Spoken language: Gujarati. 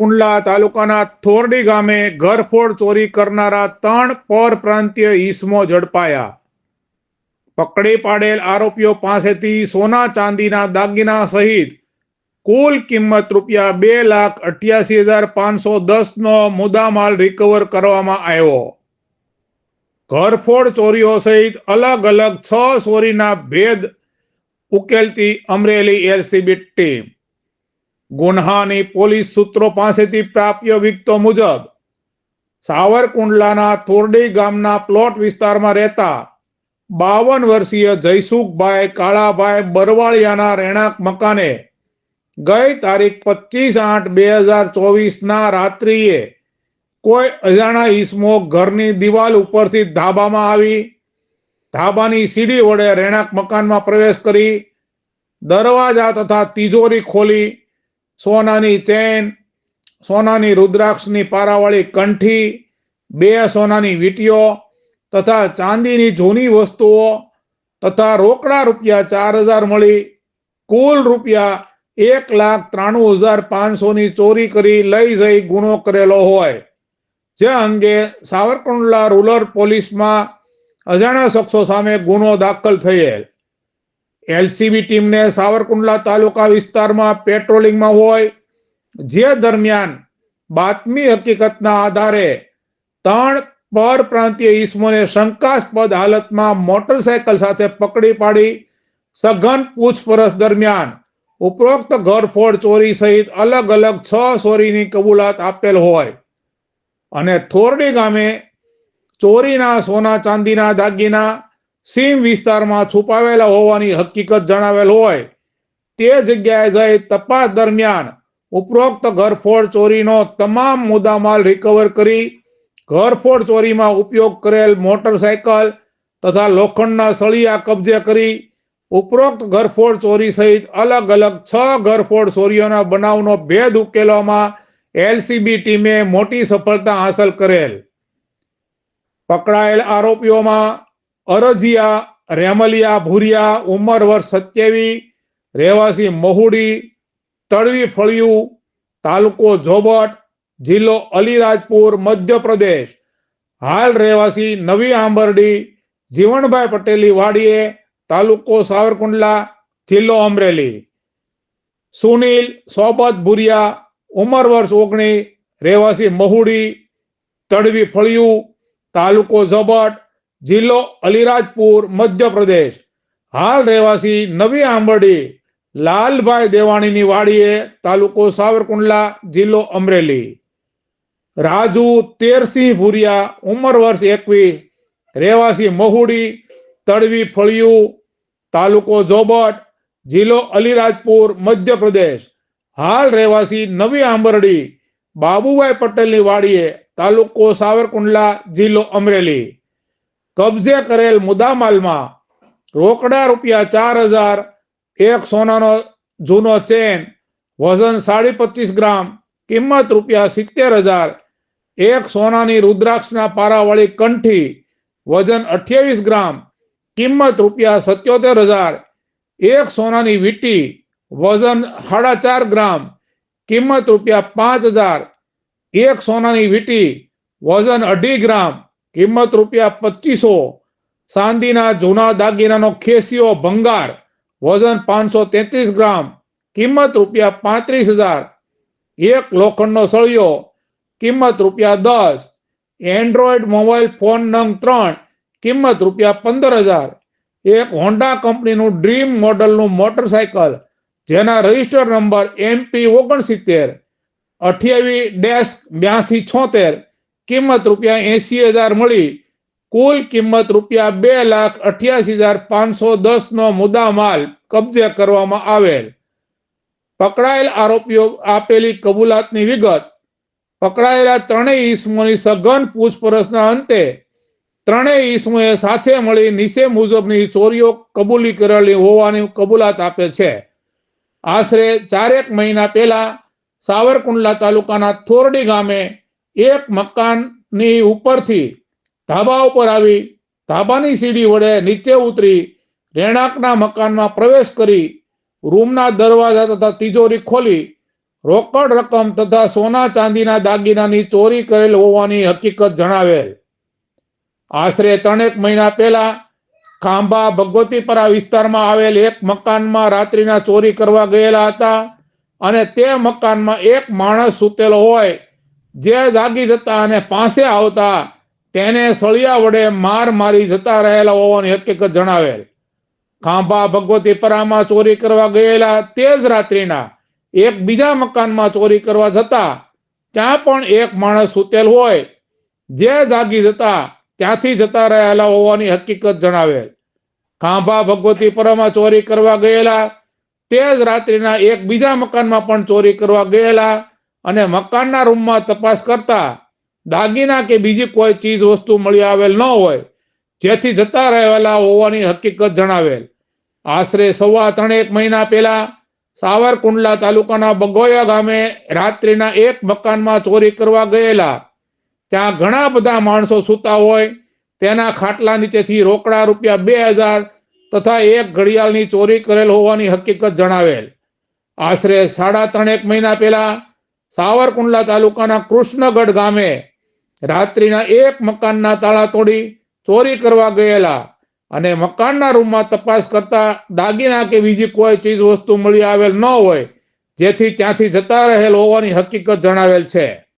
સાવરકુંડલા તાલુકાના થોરડી ગામે ઘરફોડ ચોરી કરનારા ત્રણ પરપ્રાંતીય ઈસમો ઝડપાયા. પકડી પાડેલ આરોપીઓ પાસેથી સોના ચાંદીના દાગીના સહિત કુલ કિંમત રૂપિયા બે લાખ અઠ્યાસી હજાર પાંચસો દસ નો મુદ્દામાલ રિકવર કરવામાં આવ્યો. ઘરફોડ ચોરીઓ સહિત અલગ અલગ છ ચોરીના ભેદ ઉકેલતી અમરેલી એલસીબી ટીમ. ગુન્હાની પોલીસ સૂત્રો પાસેથી પ્રાપ્ય વિગતો મુજબ, સાવરકુંડલાના થોરડી ગામના પ્લોટ વિસ્તારમાં રહેતા બાવન વર્ષીય જયસુખભાઈ કાળાભાઈ બરવાળિયાના રહેણાંક મકાને ગઈ તારીખ પચીસ આઠ બે હજાર ચોવીસના રાત્રિએ કોઈ અજાણા ઈસમો ઘરની દિવાલ ઉપરથી ધાબામાં આવી, ધાબાની સીડી વડે રહેણાંક મકાનમાં પ્રવેશ કરી, દરવાજા તથા તિજોરી ખોલી સોનાની ચેન, સોનાની રુદ્રાક્ષની પારાવાળી કંઠી, બે સોનાની વીંટીઓ તથા ચાંદીની જૂની વસ્તુઓ તથા રોકડા રૂપિયા ચાર હજાર મળી. કુલ રૂપિયા એક લાખ ત્રાણું હજાર પાંચસોની ચોરી કરી લઈ જઈ ગુનો કરેલો હોય. જે અંગે સાવરકુંડલા રૂરલ પોલીસમાં અજાણ્યા શખ્સો સામે ગુનો દાખલ થયેલ. એલસીબી ટીમને સાવરકુંડલા તાલુકા વિસ્તારમાં પેટ્રોલિંગમાં હોય, જે દરમિયાન બાતમી હકીકતના આધારે ત્રણ પરપ્રાંતીય ઈસમોને શંકાસ્પદ હાલતમાં મોટરસાયકલ સાથે પકડી પાડી સઘન પૂછપરછ દરમિયાન ઉપરોક્ત ઘરફોડ ચોરી સહિત અલગ અલગ છ ચોરીની કબૂલાત આપેલ હોય. અને થોરડી ગામે ચોરીના સોના ચાંદીના દાગીના સીમ વિસ્તારમાં છુપાવેલા હોવાની હકીકત જણાવેલ હોય. તે જગ્યાએ જઈ તપાસ દરમિયાન ઉપરોક્ત ઘરફોડ ચોરીનો તમામ મુદ્દામાલ રિકવર કરી, ઘરફોડ ચોરીમાં ઉપયોગ કરેલ મોટરસાયકલ તથા લોખંડના સળિયા કબજે કરી, ઉપરોક્ત ઘરફોડ ચોરી સહિત અલગ અલગ છ ઘરફોડ ચોરીઓના બનાવનો ભેદ ઉકેલવામાં એલસીબી ટીમે મોટી સફળતા હાંસલ કરેલ. પકડાયેલ આરોપીઓમાં અરજિયા, રેમલિયા, ભુરિયા, ઉંમર વર્ષ સત્યાવી રહેવાસી મહુડી, તળવી ફળિયું, તાલુકો જોબટ, જિલ્લો અલીરાજપુર, મધ્યપ્રદેશ. હાલ રહેવાસી નવી આંબરડી જીવણભાઈ પટેલી વાડીએ, તાલુકો સાવરકુંડલા, જિલ્લો અમરેલી. સુનિલ, સોબત ભુરિયા, ઉંમર વર્ષ ઓગણીસ, રહેવાસી મહુડી, તળવી ફળિયું, તાલુકો ઝબટ જિલ્લો અલીરાજપુર, મધ્યપ્રદેશ. હાલ રહેવાસી નવી આંબરડી લાલભાઈ દેવાણીની વાડીએ, તાલુકો સાવરકુંડલા, જિલ્લો અમરેલી. રાજુ તેરસિંહ ભુરિયા, ઉંમર વર્ષ એકવીસ. રહેવાસી મહુડી તળવી ફળિયું, તાલુકો જોબટ, જિલ્લો અલીરાજપુર, મધ્યપ્રદેશ. હાલ રહેવાસી નવી આંબરડી બાબુભાઈ પટેલની વાડીએ, તાલુકો સાવરકુંડલા, જિલ્લો અમરેલી. કબજે કરેલ મુદ્દામાલમાં રોકડા રૂપિયા ચાર હજાર, એક સોનાનો જૂનો ચેન, વજન સાડી પચીસ ગ્રામ, કિંમત રૂપિયા સિત્તેર હજાર, એક સોનાની રુદ્રાક્ષના પારાવાળી કંઠી, વજન અઠ્યાવીસ ગ્રામ, કિંમત રૂપિયા સત્યોતેર હજાર, એક સોનાની વીટી, વજન સાડા ચાર ગ્રામ, કિંમત રૂપિયા પાંચ હજાર, એક સોનાની વીટી, વજન અઢી ગ્રામ કિંમત રૂપિયા પચીસો ચાંદીના જૂના દાગીનાનો ખેસિયો ભંગાર, વજન પાંચસો તેત્રીસ ગ્રામ, કિંમત રૂપિયા પાંત્રીસ હજાર, એક લોખંડનો સળિયો, કિંમત રૂપિયા દસ એન્ડ્રોઈડ મોબાઈલ ફોન નંગ ત્રણ, કિંમત રૂપિયા પંદર હજાર, એક હોન્ડા કંપનીનું ડ્રીમ મોડલનું મોટરસાયકલ, જેના રજિસ્ટર નંબર એમપી ઓગણસિત્તેર અઠ્યાવીસ ડેસ્ક બ્યાસી છોતેર કિંમત રૂપિયા એસી હજાર મળી. કુલ કિંમત રૂપિયા બે લાખ અઠ્યાસી હજાર પાંચસો દસ નો મુદ્દામાલ કબજે કરવામાં આવેલ. પકડાયેલ આરોપીઓ આપેલી કબૂલાતની વિગત. પકડાયેલા ત્રણેય ઈસમોની સઘન પૂછપરછના અંતે ત્રણેય ઈસમોએ સાથે મળી નીચે મુજબની ચોરીઓ કબૂલી કરેલી હોવાની કબૂલાત આપે છે. આશરે ચારેક મહિના પહેલા સાવરકુંડલા તાલુકાના થોરડી ગામે એક મકાનની ઉપરથી ધાબા ઉપર આવી ધાબાની સીડી વડે નીચે ઉતરી રહેણાંકના મકાનમાં પ્રવેશ કરી રૂમના દરવાજા તથા તિજોરી ખોલી રોકડ રકમ તથા સોના ચાંદીના દાગીનાની ચોરી કરેલ હોવાની હકીકત જણાવેલ. આશરે ત્રણેક મહિના પહેલા ખાંભા ભગવતીપરા વિસ્તારમાં આવેલ એક મકાનમાં રાત્રિના ચોરી કરવા ગયેલા હતા અને તે મકાનમાં એક માણસ સૂતેલો હોય જે જાગી જતા અને પાસે આવતા, તેને સળિયા વડે માર મારી જતા રહેલા હોવાની હકીકત જણાવેલ. ખાંભા ભગવતી પરામાં ચોરી કરવા ગયેલા તે જ રાત્રિના એક બીજા મકાનમાં ચોરી કરવા જતા, ત્યાં પણ એક માણસ સૂતેલ હોય. જે જાગી જતા, ત્યાંથી જતા રહેલા હોવાની હકીકત જણાવેલ. ખાંભા ભગવતી પરામાં ચોરી કરવા ગયેલા, તે જ રાત્રિના એક બીજા મકાનમાં પણ ચોરી કરવા ગયેલા અને મકાનના રૂમમાં તપાસ કરતા દાગીના કે બીજી કોઈ ચીજ વસ્તુ મળી આવેલ ન હોય, જેથી જતા રહેલા હોવાની હકીકત જણાવેલ. આશરે સવા ત્રણેક મહિના પહેલા સાવરકુંડલા તાલુકાના બગોયા ગામે રાત્રિના એક મકાનમાં ચોરી કરવા ગયેલા. ત્યાં ઘણા બધા માણસો સૂતા હોય, તેના ખાટલા નીચેથી રોકડા રૂપિયા બે હજાર તથા એક ઘડિયાળની ચોરી કરેલ હોવાની હકીકત જણાવેલ. આશરે સાડા ત્રણેક મહિના પહેલા સાવરકુંડલા તાલુકાના કૃષ્ણગઢ ગામે રાત્રિના એક મકાનના તાળા તોડી ચોરી કરવા ગયેલા અને મકાનના રૂમમાં તપાસ કરતા દાગીના કે બીજી કોઈ ચીજ વસ્તુ મળી આવેલ ન હોય, જેથી ત્યાંથી જતા રહેલ હોવાની હકીકત જણાવેલ છે.